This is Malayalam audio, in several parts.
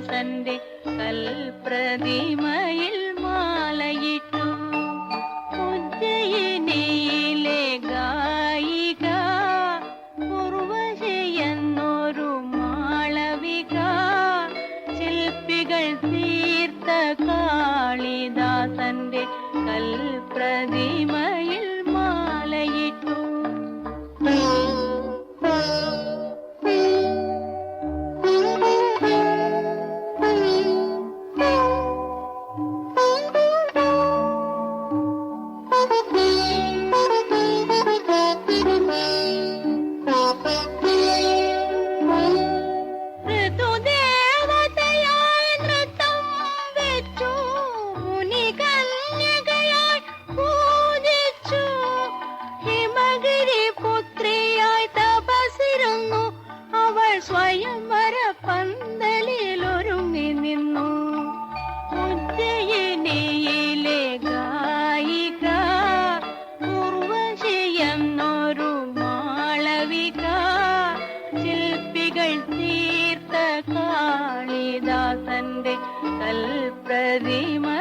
ദാസന്റെ കൽപ്രതിമയിൽ മാലയിട്ടു. ഉജ്ജയിനിയിലെ ഗായിക ഉർവശയെന്നൊരു മാളവിക. ശില്പികൾ തീർത്ത കാളിദാസന്റെ കൽപ്രതിമയിൽ கல் பிரதிமா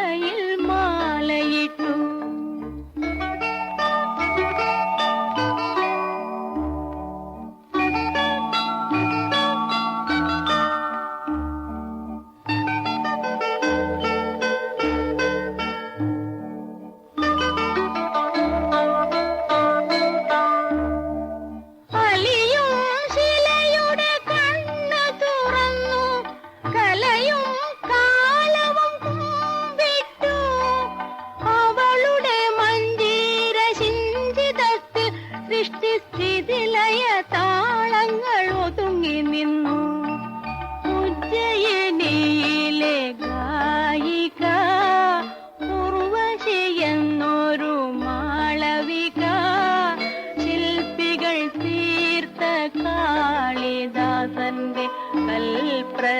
തന്റെ കൽപ്രതിമയിൽ